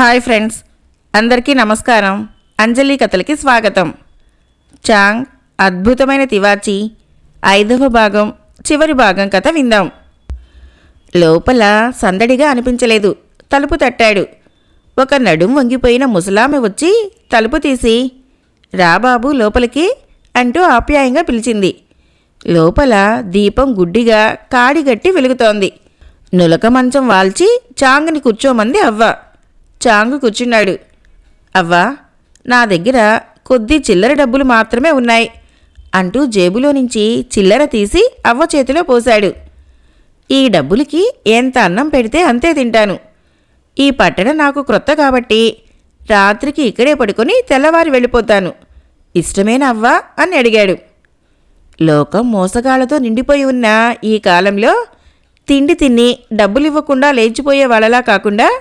Hi friends అందరికీ నమస్కారం. అంజలి కథలకి స్వాగతం. చాంగ్ అద్భుతమైన తివాచి ఐదవ భాగం చివరి భాగం కథ విందాం. లోపల సందడిగా అనిపించలేదు. తలుపు తట్టాడు. ఒక నడుం వంగిపోయిన ముసలామె వచ్చి తలుపు తీసి రాబాబు లోపలికి అంటూ ఆప్యాయంగా పిలిచింది. లోపల దీపం గుడ్డిగా కాడిగట్టి వెలుగుతోంది. నులక మంచం వాల్చి చాంగ్ని కూర్చోమంది అవ్వ. చాంగు కూర్చున్నాడు. అవ్వా నా దగ్గర కొద్ది చిల్లర డబ్బులు మాత్రమే ఉన్నాయి అంటూ జేబులో నుంచి చిల్లర తీసి అవ్వ చేతిలో పోశాడు. ఈ డబ్బులకి ఎంత అన్నం పెడితే అంతే తింటాను. ఈ పట్టణ నాకు క్రొత్త కాబట్టి రాత్రికి ఇక్కడే పడుకొని తెల్లవారి వెళ్ళిపోతాను. ఇష్టమేనా అవ్వా? అని అడిగాడు. లోకం మోసగాళ్ళతో నిండిపోయి ఉన్న ఈ కాలంలో తిండి తిని డబ్బులివ్వకుండా లేచిపోయే వాళ్ళలా కాకుండా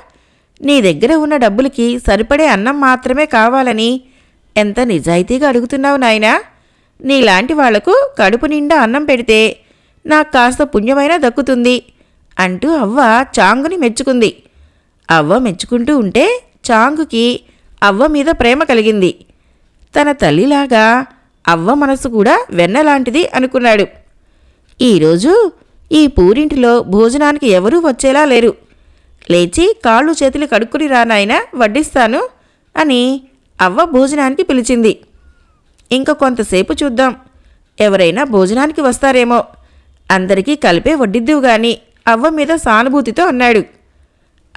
నీ దగ్గర ఉన్న డబ్బులకి సరిపడే అన్నం మాత్రమే కావాలని ఎంత నిజాయితీగా అడుగుతున్నావు నాయనా? నీలాంటి వాళ్ళకు కడుపు నిండా అన్నం పెడితే నాకు కాస్త పుణ్యమైనా దక్కుతుంది అంటూ అవ్వ చాంగుని మెచ్చుకుంది. అవ్వ మెచ్చుకుంటూ ఉంటే చాంగుకి అవ్వ మీద ప్రేమ కలిగింది. తన తల్లిలాగా అవ్వ మనసు కూడా వెన్నలాంటిది అనుకున్నాడు. ఈరోజు ఈ పూరింటిలో భోజనానికి ఎవరూ వచ్చేలా లేరు. లేచి కాళ్ళు చేతులు కడుక్కుని రానాయనా వడ్డిస్తాను అని అవ్వ భోజనానికి పిలిచింది. ఇంక కొంతసేపు చూద్దాం. ఎవరైనా భోజనానికి వస్తారేమో. అందరికీ కలిపే వడ్డిద్దువు గాని అవ్వ మీద సానుభూతితో అన్నాడు.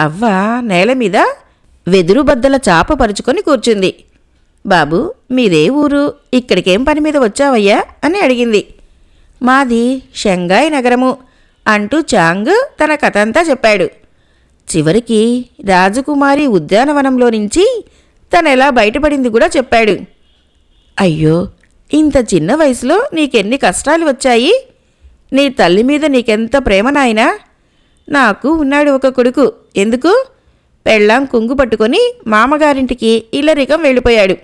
అవ్వ నేల మీద వెదురు బద్దల చాప పరుచుకొని కూర్చుంది. బాబు మీదే ఊరు ఇక్కడికేం పని మీద వచ్చావయ్యా అని అడిగింది. మాది షంఘాయ్ నగరము అంటూ చాంగ్ తన కథంతా చెప్పాడు. చివరికి రాజకుమారి ఉద్యానవనంలో నుంచి తనెలా బయటపడింది కూడా చెప్పాడు. అయ్యో ఇంత చిన్న వయసులో నీకెన్ని కష్టాలు వచ్చాయి? నీ తల్లి మీద నీకెంత ప్రేమ నాయనా? నాకు ఉన్నాడు ఒక కొడుకు. ఎందుకు? పెళ్ళాం కుంగు పట్టుకొని మామగారింటికి ఇల్లరికం వెళ్ళిపోయాడు.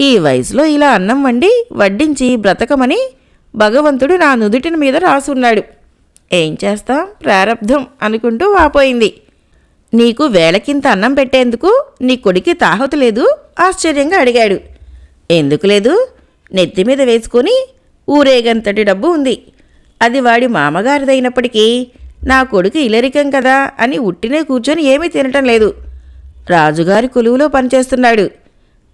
ఈ వయసులో ఇలా అన్నం వండి వడ్డించి బ్రతకమని భగవంతుడు నా నుదుటిన మీద రాసున్నాడు. ఏం చేస్తాం? ప్రారబ్ధం అనుకుంటూ వాపోయింది. నీకు వేళకింత అన్నం పెట్టేందుకు నీ కొడుకి తాహతు లేదు? ఆశ్చర్యంగా అడిగాడు. ఎందుకు లేదు? నెత్తి మీద వేసుకొని ఊరేగంతటి డబ్బు ఉంది. అది వాడి మామగారిదైనప్పటికీ నా కొడుకు ఇలరికం కదా అని ఉట్టినే కూర్చొని ఏమీ తినటం లేదు. రాజుగారి కొలువులో పనిచేస్తున్నాడు.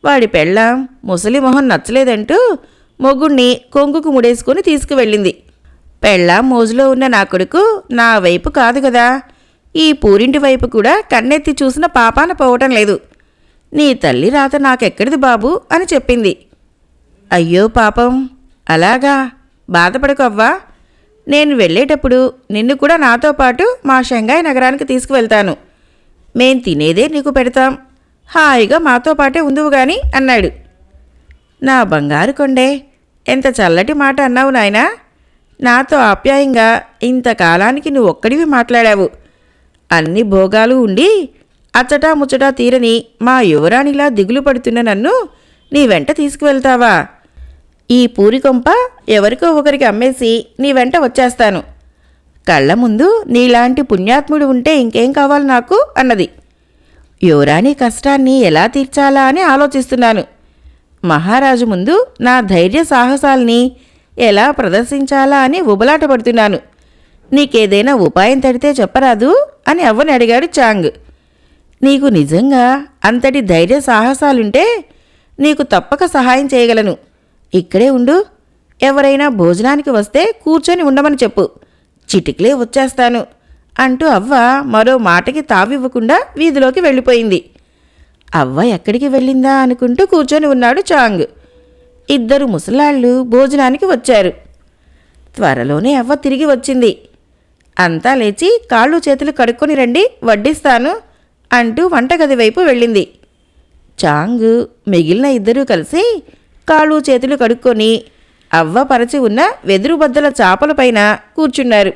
వాడి పెళ్ళాం ముసలి మొహం నచ్చలేదంటూ మొగుణ్ణి కొంగుకు ముడేసుకొని తీసుకువెళ్ళింది. పెళ్ళాం మోజులో ఉన్న నా కొడుకు నా వైపు కాదు కదా. ఈ పూరింటి వైపు కూడా కన్నెత్తి చూసిన పాపాన పోవటం లేదు. నీ తల్లి రాత నాకెక్కడిది బాబు? అని చెప్పింది. అయ్యో పాపం. అలాగా? బాధపడకవ్వా నేను వెళ్ళేటప్పుడు నిన్ను కూడా నాతో పాటు మా షంఘాయ్ నగరానికి తీసుకువెళ్తాను. మేం తినేదే నీకు పెడతాం. హాయిగా మాతో పాటే ఉందువు గాని అన్నాడు. నా బంగారు కొండే ఎంత చల్లటి మాట అన్నావు నాయనా. నాతో ఆప్యాయంగా ఇంతకాలానికి నువ్వు ఒక్కడివి మాట్లాడావు. అన్ని భోగాలు ఉండి అచ్చటా ముచ్చటా తీరని మా యువరాణిలా దిగులు పడుతున్న నన్ను నీ వెంట తీసుకువెళ్తావా? ఈ పూరికొంప ఎవరికో ఒకరికి అమ్మేసి నీ వెంట వచ్చేస్తాను. కళ్ళ ముందు నీలాంటి పుణ్యాత్ముడు ఉంటే ఇంకేం కావాలి నాకు? అన్నది. యువరాణి కష్టాన్ని ఎలా తీర్చాలా అని ఆలోచిస్తున్నాను. మహారాజు ముందు నా ధైర్య సాహసాల్ని ఎలా ప్రదర్శించాలా అని ఉబలాట పడుతున్నాను నీకేదైనా ఉపాయం తడితే చెప్పరాదు అని అవ్వని అడిగాడు చాంగ్. నీకు నిజంగా అంతటి ధైర్య సాహసాలుంటే నీకు తప్పక సహాయం చేయగలను. ఇక్కడే ఉండు. ఎవరైనా భోజనానికి వస్తే కూర్చొని ఉండమని చెప్పు. చిటికలే వచ్చేస్తాను అంటూ అవ్వ మరో మాటకి తావివ్వకుండా వీధిలోకి వెళ్ళిపోయింది. అవ్వ ఎక్కడికి వెళ్ళిందా అనుకుంటూ కూర్చొని ఉన్నాడు చాంగ్. ఇద్దరు ముసలాళ్ళు భోజనానికి వచ్చారు. త్వరలోనే అవ్వ తిరిగి వచ్చింది. అంతా లేచి కాళ్ళు చేతులు కడుక్కొని రండి వడ్డిస్తాను అంటూ వంటగది వైపు వెళ్ళింది. చాంగ్ మిగిలిన ఇద్దరూ కలిసి కాళ్ళు చేతులు కడుక్కొని అవ్వ పరచి ఉన్న వెదురు బద్దల చాపలపైన కూర్చున్నారు.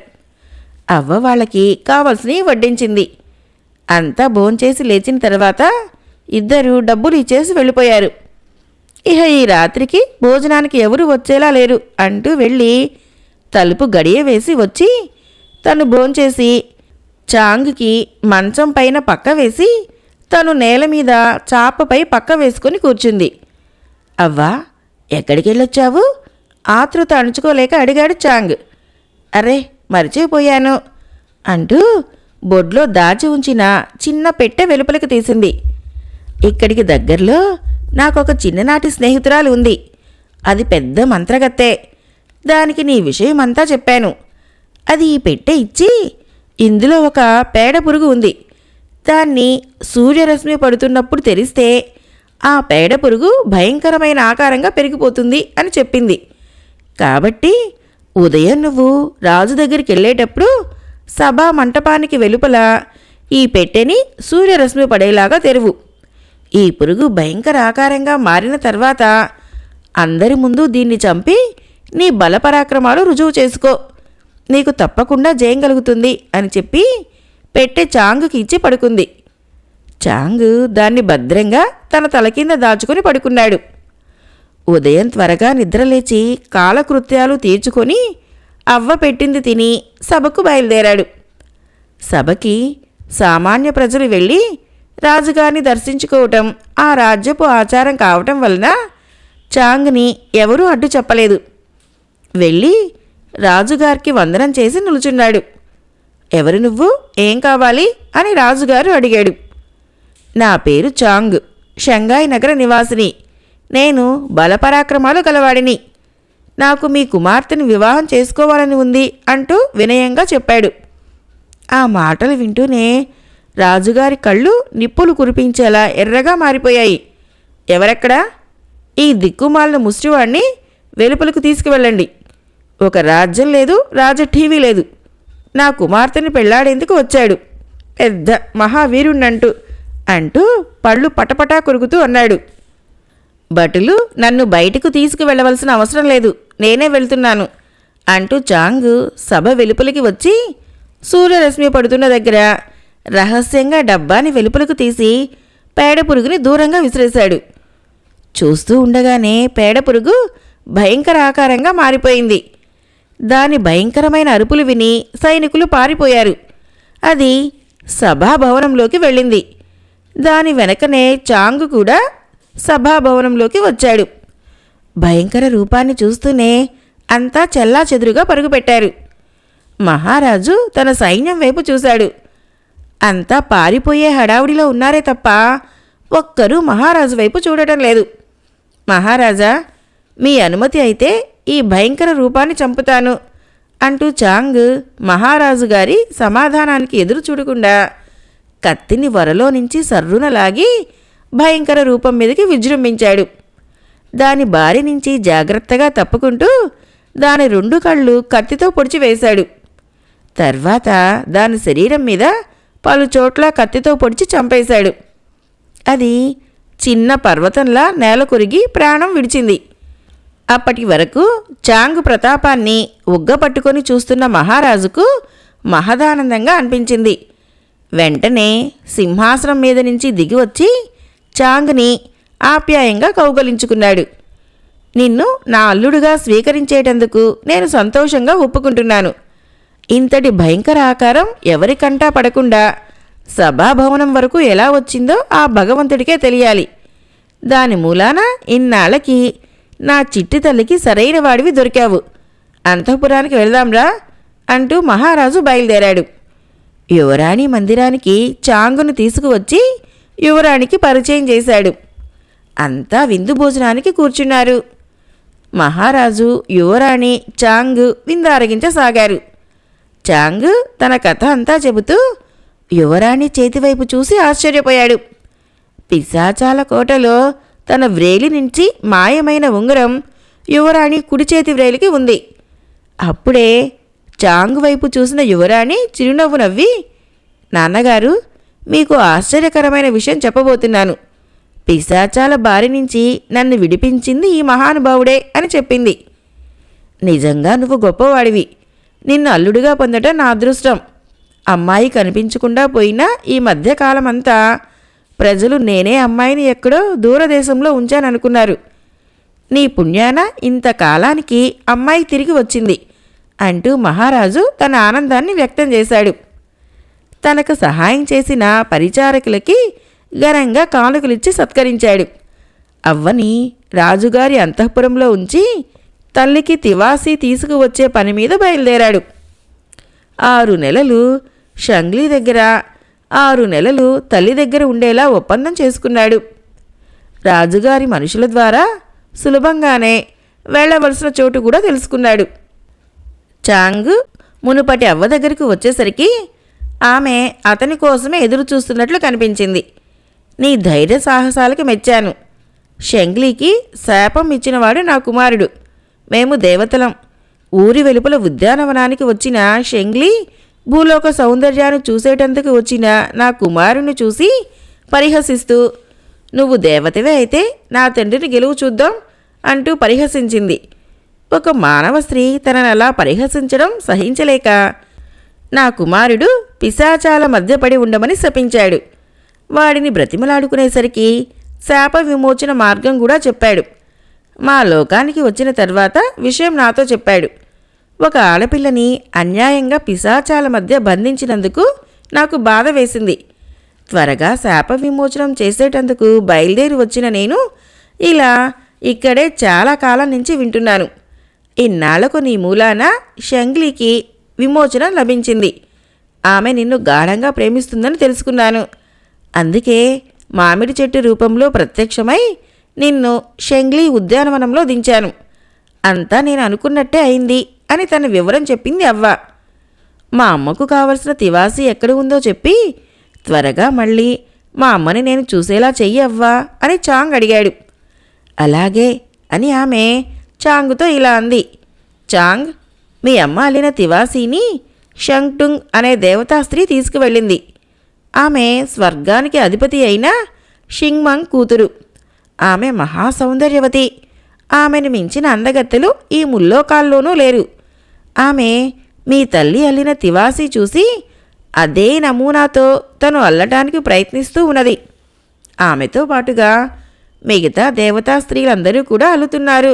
అవ్వ వాళ్ళకి కావలసినవి వడ్డించింది. అంతా భోంచేసి లేచిన తర్వాత ఇద్దరు డబ్బులు ఇచ్చేసి వెళ్ళిపోయారు. ఇహ ఈ రాత్రికి భోజనానికి ఎవరు వచ్చేలా లేరు అంటూ వెళ్ళి తలుపు గడియ వేసి వచ్చి తను భోంచేసి చాంగ్కి మంచం పైన పక్క వేసి తను నేల మీద చాపపై పక్క వేసుకుని కూర్చుంది. అవ్వా ఎక్కడికి వెళ్ళొచ్చావు ఆతృత అణుచుకోలేక అడిగాడు చాంగ్. అరే మరిచిపోయాను అంటూ బొడ్లో దాచి ఉంచిన చిన్న పెట్టె వెలుపలికి తీసింది. ఇక్కడికి దగ్గరలో నాకొక చిన్ననాటి స్నేహితురాలు ఉంది. అది పెద్ద మంత్రగత్తే. దానికి నీ విషయమంతా చెప్పాను. అది ఈ పెట్టె ఇచ్చి ఇందులో ఒక పేడ పురుగు ఉంది. దాన్ని సూర్యరశ్మి పడుతున్నప్పుడు తెరిస్తే ఆ పేడ పురుగు భయంకరమైన ఆకారంగా పెరిగిపోతుంది అని చెప్పింది. కాబట్టి ఉదయం నువ్వు రాజు దగ్గరికి వెళ్ళేటప్పుడు సభా మంటపానికి వెలుపల ఈ పెట్టెని సూర్యరశ్మి పడేలాగా తెరువు. ఈ పురుగు భయంకర ఆకారంగా మారిన తర్వాత అందరి ముందు దీన్ని చంపి నీ బలపరాక్రమాలు రుజువు చేసుకో. నీకు తప్పకుండా జయం కలుగుతుంది అని చెప్పి పెట్టె చాంగుకి ఇచ్చి పడుకుంది. చాంగు దాన్ని భద్రంగా తన తల కింద దాచుకుని పడుకున్నాడు. ఉదయం త్వరగా నిద్రలేచి కాలకృత్యాలు తీర్చుకొని అవ్వ పెట్టింది తిని సభకు బయలుదేరాడు. సభకి సామాన్య ప్రజలు వెళ్ళి రాజుగారిని దర్శించుకోవటం ఆ రాజ్యపు ఆచారం కావటం వలన చాంగ్ని ఎవరూ అడ్డు చెప్పలేదు. వెళ్ళి రాజుగారికి వందనం చేసి నిలుచున్నాడు. ఎవరు నువ్వు? ఏం కావాలి? అని రాజుగారు అడిగాడు. నా పేరు చాంగ్ షంఘాయ్ నగర నివాసిని. నేను బలపరాక్రమాలు గలవాడిని. నాకు మీ కుమార్తెను వివాహం చేసుకోవాలని ఉంది అంటూ వినయంగా చెప్పాడు. ఆ మాటలు వింటూనే రాజుగారి కళ్ళు నిప్పులు కురిపించేలా ఎర్రగా మారిపోయాయి. ఎవరెక్కడా? ఈ దిక్కుమాలిన ముష్టివాణ్ణి వెలుపలకు తీసుకువెళ్ళండి. ఒక రాజ్యం లేదు రాజ టీవీ లేదు. నా కుమార్తెని పెళ్ళాడేందుకు వచ్చాడు? పెద్ద మహావీరుణ్ణంటూ అంటూ పళ్ళు పటపటా కొరుకుతూ అన్నాడు. భటులు నన్ను బయటకు తీసుకువెళ్ళవలసిన అవసరం లేదు నేనే వెళ్తున్నాను అంటూ చాంగ్ సభ వెలుపలికి వచ్చి సూర్యరశ్మి పడుతున్న దగ్గర రహస్యంగా డబ్బాని వెలుపలకు తీసి పేడ పురుగుని దూరంగా విసిరేశాడు. చూస్తూ ఉండగానే పేడ పురుగు భయంకర ఆకారంగా మారిపోయింది. దాని భయంకరమైన అరుపులు విని సైనికులు పారిపోయారు. అది సభాభవనంలోకి వెళ్ళింది. దాని వెనకనే చాంగ్ కూడా సభాభవనంలోకి వచ్చాడు. భయంకర రూపాన్ని చూస్తూనే అంతా చెల్లా చెదురుగా పరుగుపెట్టారు. మహారాజు తన సైన్యం వైపు చూశాడు. అంతా పారిపోయే హడావుడిలో ఉన్నారే తప్ప ఒక్కరూ మహారాజు వైపు చూడటం లేదు. మహారాజా మీ అనుమతి అయితే ఈ భయంకర రూపాన్ని చంపుతాను అంటూ చాంగ్ మహారాజు గారి సమాధానానికి ఎదురు చూడకుండా కత్తిని వరలో నుంచి సర్రున లాగి భయంకర రూపం మీదకి విజృంభించాడు. దాని బారి నుంచి జాగ్రత్తగా తప్పుకుంటూ దాని రెండు కళ్ళు కత్తితో పొడిచివేశాడు తర్వాత దాని శరీరం మీద పలు చోట్ల కత్తితో పొడిచి చంపేశాడు. అది చిన్న పర్వతంలా నేల కొరిగి ప్రాణం విడిచింది. అప్పటి వరకు చాంగ్ ప్రతాపాన్ని ఉగ్గపట్టుకొని చూస్తున్న మహారాజుకు మహదానందంగా అనిపించింది. వెంటనే సింహాసనం మీద నుంచి దిగి వచ్చి చాంగ్ని ఆప్యాయంగా కౌగలించుకున్నాడు. నిన్ను నా అల్లుడుగా స్వీకరించేటందుకు నేను సంతోషంగా ఒప్పుకుంటున్నాను. ఇంతటి భయంకర ఆకారం ఎవరికంటా పడకుండా సభాభవనం వరకు ఎలా వచ్చిందో ఆ భగవంతుడికే తెలియాలి. దాని మూలాన ఇన్నాళ్ళకి నా చిట్టి తల్లికి సరైన వాడివి దొరికావు. అంతఃపురానికి వెళ్దాంరా అంటూ మహారాజు బయలుదేరాడు. యువరాణి మందిరానికి చాంగును తీసుకువచ్చి యువరాణికి పరిచయం చేశాడు. అంతా విందు భోజనానికి కూర్చున్నారు. మహారాజు యువరాణి చాంగ్ విందారగించసాగారు. చాంగ్ తన కథ అంతా చెబుతూ యువరాణి చేతివైపు చూసి ఆశ్చర్యపోయాడు. పిశాచాల కోటలో తన వ్రేలి నుంచి మాయమైన ఉంగరం యువరాణి కుడి చేతి వ్రేలికి ఉంది. అప్పుడే చాంగ్ వైపు చూసిన యువరాణి చిరునవ్వు నవ్వి నాన్నగారు మీకు ఆశ్చర్యకరమైన విషయం చెప్పబోతున్నాను. పిశాచాల బారి నుంచి నన్ను విడిపించింది ఈ మహానుభావుడే అని చెప్పింది. నిజంగా నువ్వు గొప్పవాడివి. నిన్ను అల్లుడిగా పొందటం నా అదృష్టం. అమ్మాయి కనిపించకుండా పోయినా ఈ మధ్యకాలమంతా ప్రజలు నేనే అమ్మాయిని ఎక్కడో దూరదేశంలో ఉంచాననుకున్నారు. నీ పుణ్యాన ఇంతకాలానికి అమ్మాయి తిరిగి వచ్చింది అంటూ మహారాజు తన ఆనందాన్ని వ్యక్తం చేశాడు. తనకు సహాయం చేసిన పరిచారకులకి ఘనంగా కానుకలిచ్చి సత్కరించాడు. అవ్వని రాజుగారి అంతఃపురంలో ఉంచి తల్లికి తివాసి తీసుకువచ్చే పని మీద బయలుదేరాడు. ఆరు నెలలు షంగ్లీ దగ్గర ఆరు నెలలు తల్లి దగ్గర ఉండేలా ఒప్పందం చేసుకున్నాడు. రాజుగారి మనుషుల ద్వారా సులభంగానే వెళ్ళవలసిన చోటు కూడా తెలుసుకున్నాడు. చాంగ్ మునుపటి అవ్వ దగ్గరకు వచ్చేసరికి ఆమె అతని కోసమే ఎదురు చూస్తున్నట్లు కనిపించింది. నీ ధైర్య సాహసాలకు మెచ్చాను. షంగ్లీకి శాపం ఇచ్చినవాడు నా కుమారుడు. మేము దేవతలం. ఊరి వెలుపల ఉద్యానవనానికి వచ్చిన షెంగ్లీ భూలోక సౌందర్యాన్ని చూసేటందుకు వచ్చిన నా కుమారుని చూసి పరిహసిస్తూ నువ్వు దేవతవే అయితే నా తండ్రిని గెలువు చూద్దాం అంటూ పరిహసించింది. ఒక మానవ స్త్రీ తనని అలా పరిహసించడం సహించలేక నా కుమారుడు పిశాచాల మధ్య పడి ఉండమని శపించాడు. వాడిని బ్రతిమలాడుకునేసరికి శాప విమోచన మార్గం కూడా చెప్పాడు. మా లోకానికి వచ్చిన తర్వాత విషయం నాతో చెప్పాడు. ఒక ఆడపిల్లని అన్యాయంగా పిశాచాల మధ్య బంధించినందుకు నాకు బాధ వేసింది. త్వరగా శాప విమోచనం చేసేటందుకు బయలుదేరి వచ్చిన నేను ఇలా ఇక్కడే చాలా కాలం నుంచి వింటున్నాను. ఇన్నాళ్ళకు నీ మూలాన షంగ్లీకి విమోచన లభించింది. ఆమె నిన్ను గాఢంగా ప్రేమిస్తుందని తెలుసుకున్నాను. అందుకే మామిడి చెట్టు రూపంలో ప్రత్యక్షమై నిన్ను షెంగ్లీ ఉద్యానవనంలో దించాను. అంతా నేను అనుకున్నట్టే అయింది. అని తన వివరం చెప్పింది అవ్వ. మా అమ్మకు కావలసిన తివాసి ఎక్కడ ఉందో చెప్పి త్వరగా మళ్ళీ మా అమ్మని నేను చూసేలా చెయ్యి అవ్వా అని చాంగ్ అడిగాడు. అలాగే అని ఆమె చాంగ్తో ఇలా అంది. చాంగ్ మీ అమ్మ అల్లిన తివాసీని షంగ్టుంగ్ అనే దేవతా స్త్రీ తీసుకువెళ్ళింది. ఆమె స్వర్గానికి అధిపతి అయిన షింగ్మంగ్ కూతురు. ఆమె మహాసౌందర్యవతి. ఆమెను మించిన అందగత్తెలు ఈ ముల్లోకాల్లోనూ లేరు. ఆమె మీ తల్లి అల్లిన తివాసి చూసి అదే నమూనాతో తను అల్లటానికి ప్రయత్నిస్తూ ఉన్నది. ఆమెతో పాటుగా మిగతా దేవతా స్త్రీలందరూ కూడా అల్లుతున్నారు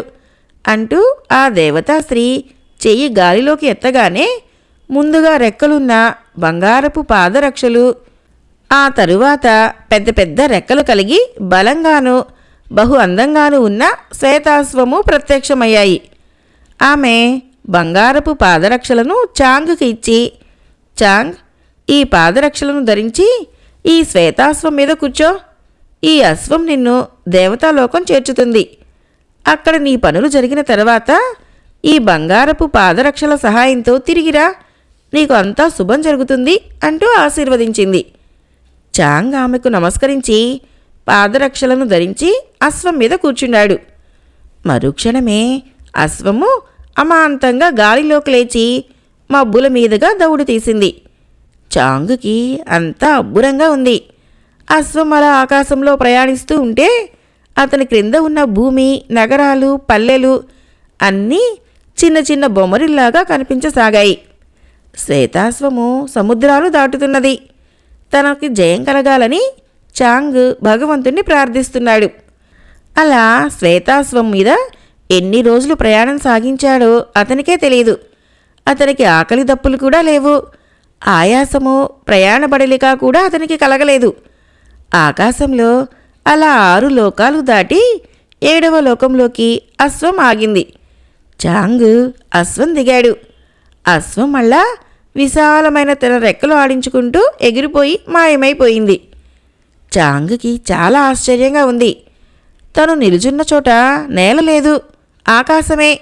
అంటూ ఆ దేవతా స్త్రీ చెయ్యి గాలిలోకి ఎత్తగానే ముందుగా రెక్కలున్న బంగారపు పాదరక్షలు ఆ తరువాత పెద్ద పెద్ద రెక్కలు కలిగి బలంగాను బహు అందంగాను ఉన్న శ్వేతాశ్వము ప్రత్యక్షమయ్యాయి. ఆమె బంగారపు పాదరక్షలను చాంగ్కి ఇచ్చి చాంగ్ ఈ పాదరక్షలను ధరించి ఈ శ్వేతాశ్వం మీద కూర్చో. ఈ అశ్వం నిన్ను దేవతాలోకం చేర్చుతుంది. అక్కడ నీ పనులు జరిగిన తర్వాత ఈ బంగారపు పాదరక్షల సహాయంతో తిరిగిరా నీకు అంతా శుభం జరుగుతుంది అంటూ ఆశీర్వదించింది. చాంగ్ ఆమెకు నమస్కరించి పాదరక్షలను ధరించి అశ్వం మీద కూర్చున్నాడు. మరుక్షణమే అశ్వము అమాంతంగా గాలిలోకి లేచి మబ్బుల మీదుగా దౌడు తీసింది. చాంగుకి అంతా అబ్బురంగా ఉంది. అశ్వం అలా ఆకాశంలో ప్రయాణిస్తూ ఉంటే అతని క్రింద ఉన్న భూమి నగరాలు పల్లెలు అన్నీ చిన్న చిన్న బొమ్మరిల్లాగా కనిపించసాగాయి. శ్వేతాశ్వము సముద్రాలు దాటుతున్నది. తనకి జయం కలగాలని చాంగ్ భగవంతుణ్ణి ప్రార్థిస్తున్నాడు. అలా శ్వేతాశ్వం మీద ఎన్ని రోజులు ప్రయాణం సాగించాడో అతనికే తెలియదు అతనికి ఆకలి దప్పులు కూడా లేవు. ఆయాసము ప్రయాణ బడలిక కూడా అతనికి కలగలేదు. ఆకాశంలో అలా ఆరు లోకాలు దాటి ఏడవ లోకంలోకి అశ్వం ఆగింది. చాంగ్ అశ్వం దిగాడు. అశ్వం మళ్ళా విశాలమైన తన రెక్కలు ఆడించుకుంటూ ఎగిరిపోయి మాయమైపోయింది. చాంగ్కి చాలా ఆశ్చర్యంగా ఉంది. తను నిలుచున్న చోట నేల లేదు. ఆకాశమే.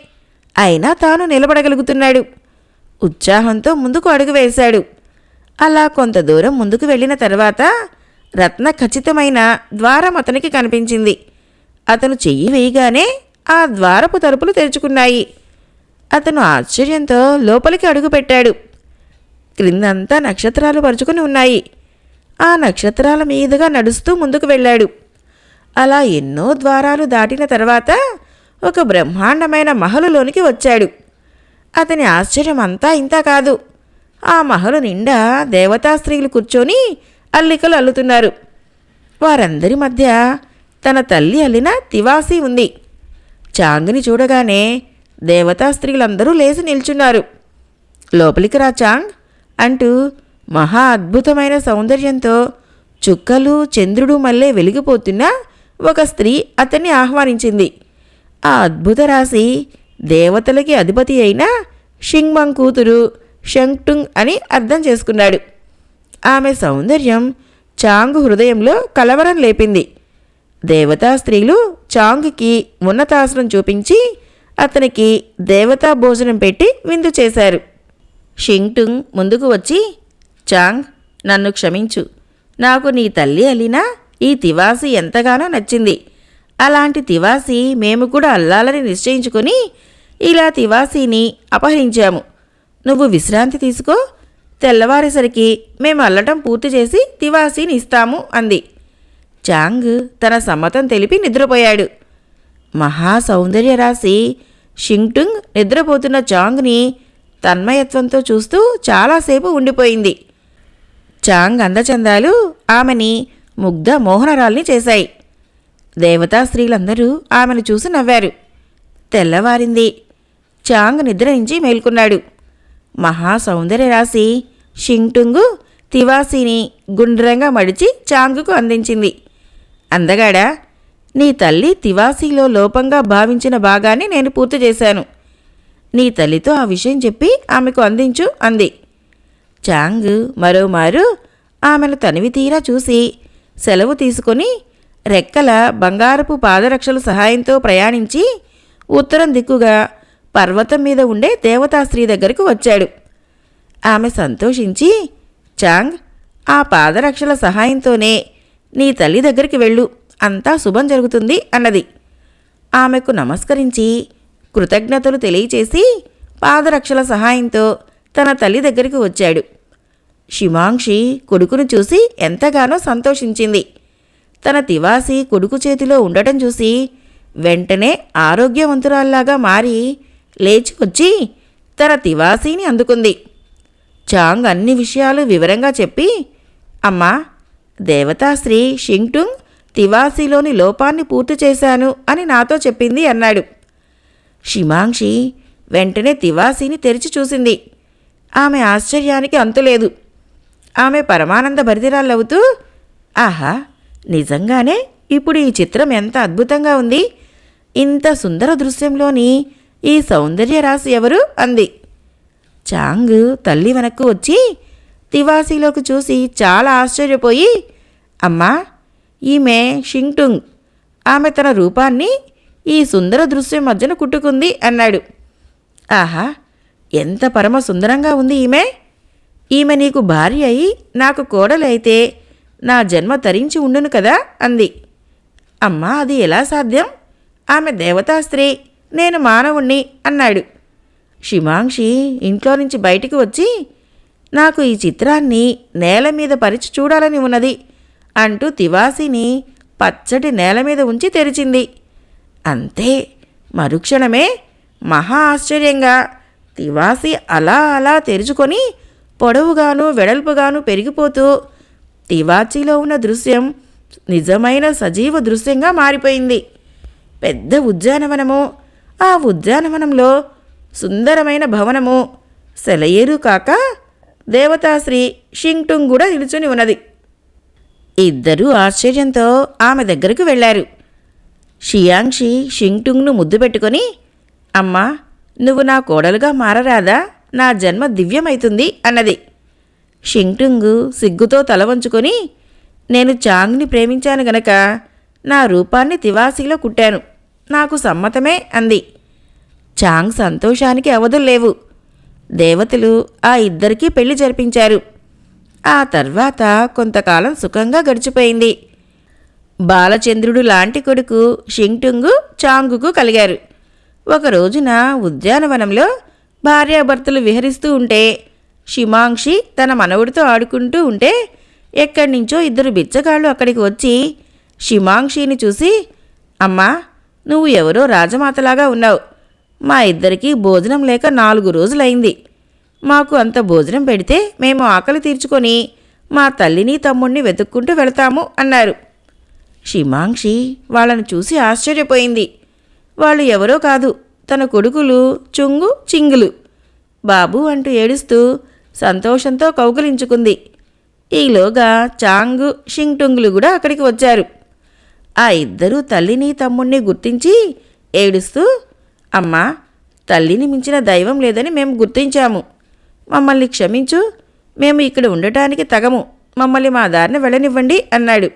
అయినా తాను నిలబడగలుగుతున్నాడు. ఉత్సాహంతో ముందుకు అడుగు వేశాడు. అలా కొంత దూరం ముందుకు వెళ్ళిన తర్వాత రత్న ఖచ్చితమైన ద్వారం అతనికి కనిపించింది. అతను చెయ్యి వేయగానే ఆ ద్వారపు తలుపులు తెరుచుకున్నాయి. అతను ఆశ్చర్యంతో లోపలికి అడుగుపెట్టాడు క్రిందంతా నక్షత్రాలు పరుచుకుని ఉన్నాయి. ఆ నక్షత్రాల మీదుగా నడుస్తూ ముందుకు వెళ్ళాడు. అలా ఎన్నో ద్వారాలు దాటిన తర్వాత ఒక బ్రహ్మాండమైన మహలులోనికి వచ్చాడు. అతని ఆశ్చర్యం అంతా ఇంత కాదు. ఆ మహలు నిండా దేవతా స్త్రీలు కూర్చొని అల్లికలు అల్లుతున్నారు. వారందరి మధ్య తన తల్లి అల్లిన తివాసి ఉంది. చాంగ్ని చూడగానే దేవతా స్త్రీలందరూ లేచి నిల్చున్నారు. లోపలికి రా చాంగ్ అంటూ మహా అద్భుతమైన సౌందర్యంతో చుక్కలు చంద్రుడు మల్లె వెలిగిపోతున్న ఒక స్త్రీ అతన్ని ఆహ్వానించింది. ఆ అద్భుత రాశి. దేవతలకి అధిపతి అయిన షింగ్మంగ్ కూతురు షంగ్టుంగ్ అని అర్థం చేసుకున్నాడు. ఆమె సౌందర్యం చాంగ్ హృదయంలో కలవరం లేపింది. దేవతా స్త్రీలు చాంగ్కి ఉన్నతాసనం చూపించి అతనికి దేవతా భోజనం పెట్టి విందు చేశారు. షింగ్టుంగ్ ముందుకు వచ్చి చాంగ్ నన్ను క్షమించు. నాకు నీ తల్లి అలీనా ఈ తివాసి ఎంతగానో నచ్చింది. అలాంటి తివాసి మేము కూడా అల్లాలని నిశ్చయించుకొని ఇలా తివాసీని అపహరించాము. నువ్వు విశ్రాంతి తీసుకో. తెల్లవారేసరికి మేము అల్లటం పూర్తి చేసి తివాసీని ఇస్తాము అంది. చాంగ్ తన సమ్మతం తెలిపి నిద్రపోయాడు. మహా సౌందర్య రాశి షింగ్టుంగ్ నిద్రపోతున్న చాంగ్ని తన్మయత్వంతో చూస్తూ చాలాసేపు ఉండిపోయింది. చాంగ్ అందచందాలు ఆమెని ముగ్ధ మోహనరాల్ని చేశాయి. దేవతా స్త్రీలందరూ ఆమెను చూసి నవ్వారు. తెల్లవారింది. చాంగ్ నిద్ర నుంచి మేల్కొన్నాడు. మహా సౌందర్య రాశి షింగ్టుంగు తివాసీని గుండ్రంగా మడిచి చాంగుకు అందించింది. అందగాడ నీ తల్లి తివాసీలో లోపంగా భావించిన భాగాన్ని నేను పూర్తి చేశాను. నీ తల్లితో ఆ విషయం చెప్పి ఆమెకు అందించు అంది. చాంగ్ మరోమారు ఆమెను తనివి తీరా చూసి సెలవు తీసుకొని రెక్కల బంగారపు పాదరక్షల సహాయంతో ప్రయాణించి ఉత్తరం దిక్కుగా పర్వతం మీద ఉండే దేవతా స్త్రీ దగ్గరకు వచ్చాడు. ఆమె సంతోషించి చాంగ్ ఆ పాదరక్షల సహాయంతోనే నీ తల్లి దగ్గరికి వెళ్ళు. అంతా శుభం జరుగుతుంది అన్నది. ఆమెకు నమస్కరించి కృతజ్ఞతలు తెలియచేసి పాదరక్షల సహాయంతో తన తల్లి దగ్గరికి వచ్చాడు. షిమాంక్షి కొడుకును చూసి ఎంతగానో సంతోషించింది. తన తివాసి కొడుకు చేతిలో ఉండటం చూసి వెంటనే ఆరోగ్యవంతురాల్లాగా మారి లేచి వచ్చి తన తివాసీని అందుకుంది. చాంగ్ అన్ని విషయాలు వివరంగా చెప్పి అమ్మా దేవతాశ్రీ షింగ్టుంగ్ తివాసీలోని లోపాన్ని పూర్తి చేశాను అని నాతో చెప్పింది అన్నాడు. షిమాంక్షి వెంటనే తివాసీని తెరిచి చూసింది. ఆమె ఆశ్చర్యానికి అంతులేదు. ఆమె పరమానంద భరిదిరాళ్ళవుతూ ఆహా నిజంగానే ఇప్పుడు ఈ చిత్రం ఎంత అద్భుతంగా ఉంది. ఇంత సుందర దృశ్యంలోని ఈ సౌందర్య రాశి ఎవరు? అంది. చాంగ్ తల్లి వెనక్కు వచ్చి తివాసీలోకి చూసి చాలా ఆశ్చర్యపోయి అమ్మా ఈమె షింగ్టుంగ్. ఆమె తన రూపాన్ని ఈ సుందర దృశ్యం మధ్యన కుట్టుకుంది అన్నాడు. ఆహా ఎంత పరమ సుందరంగా ఉంది ఈమె. ఈమె నీకు భార్య అయి నాకు కోడలైతే నా జన్మ తరించి ఉండును కదా అంది. అమ్మా అది ఎలా సాధ్యం? ఆమె దేవతా స్త్రీ నేను మానవుణ్ణి అన్నాడు. షిమాంక్షి ఇంట్లో నుంచి బయటికి వచ్చి నాకు ఈ చిత్రాన్ని నేల మీద పరిచి చూడాలని ఉన్నది అంటూ తివాసిని పచ్చటి నేల మీద ఉంచి తెరిచింది. అంతే మరుక్షణమే మహా ఆశ్చర్యంగా తివాసి అలా అలా తెరుచుకొని పొడవుగాను వెడల్పుగాను పెరిగిపోతూ తివాచీలో ఉన్న దృశ్యం నిజమైన సజీవ దృశ్యంగా మారిపోయింది. పెద్ద ఉద్యానవనము. ఆ ఉద్యానవనంలో సుందరమైన భవనము. సెలయేరు కాక దేవతాశ్రీ షింగ్టుంగ్ కూడా నిలుచుని ఉన్నది. ఇద్దరూ ఆశ్చర్యంతో ఆమె దగ్గరకు వెళ్ళారు. షియాంక్షి షింగ్టుంగ్ను ముద్దు పెట్టుకొని అమ్మా నువ్వు నా కోడలుగా మారరాదా? నా జన్మ దివ్యమైతుంది అన్నది. షింగ్టుంగు సిగ్గుతో తల వంచుకొని నేను చాంగ్ని ప్రేమించాను గనక నా రూపాన్ని తివాసిలో కుట్టాను. నాకు సమ్మతమే అంది. చాంగ్ సంతోషానికి అవధులు లేవు. దేవతలు ఆ ఇద్దరికీ పెళ్ళి జరిపించారు. ఆ తర్వాత కొంతకాలం సుఖంగా గడిచిపోయింది. బాలచంద్రుడు లాంటి కొడుకు షింగ్టుంగు చాంగుకు కలిగారు. ఒక రోజున ఉద్యానవనంలో భార్యాభర్తలు విహరిస్తూ ఉంటే షిమాంక్షి తన మనవుడితో ఆడుకుంటూ ఉంటే ఎక్కడి నుంచో ఇద్దరు బిచ్చగాళ్ళు అక్కడికి వచ్చి షిమాంక్షిని చూసి అమ్మా నువ్వు ఎవరో రాజమాతలాగా ఉన్నావు. మా ఇద్దరికీ భోజనం లేక నాలుగు రోజులైంది. మాకు అంత భోజనం పెడితే మేము ఆకలి తీర్చుకొని మా తల్లిని తమ్ముణ్ణి వెతుక్కుంటూ వెళతాము అన్నారు. షిమాంక్షి వాళ్ళను చూసి ఆశ్చర్యపోయింది. వాళ్ళు ఎవరో కాదు. తన కొడుకులు చుంగు చింగులు. బాబు అంటూ ఏడుస్తూ సంతోషంతో కౌగిలించుకుంది. ఈలోగా చాంగ్ షింగ్టుంగులు కూడా అక్కడికి వచ్చారు. ఆ ఇద్దరూ తల్లిని తమ్ముణ్ణి గుర్తించి ఏడుస్తూ అమ్మా తల్లిని మించిన దైవం లేదని మేము గుర్తించాము. మమ్మల్ని క్షమించు మేము ఇక్కడ ఉండటానికి తగము. మమ్మల్ని మా దారిని వెళ్ళనివ్వండి అన్నాడు.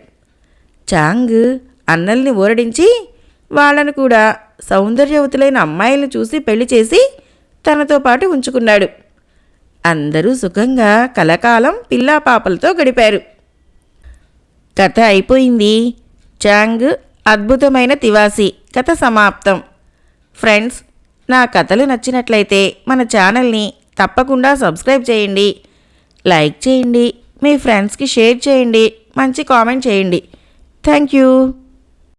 చాంగ్ అన్నల్ని ఊరడించి వాళ్ళను కూడా సౌందర్యవతులైన అమ్మాయిలను చూసి పెళ్ళి చేసి తనతో పాటు ఉంచుకున్నాడు. అందరూ సుఖంగా కలకాలం పిల్లా పాపలతో గడిపారు. కథ అయిపోయింది. చాంగ్ అద్భుతమైన తివాసి. కథ సమాప్తం. ఫ్రెండ్స్ నా కథలు నచ్చినట్లయితే మన ఛానల్ని తప్పకుండా సబ్స్క్రైబ్ చేయండి. లైక్ చేయండి. మీ ఫ్రెండ్స్కి షేర్ చేయండి. మంచి కామెంట్ చేయండి. Thank you.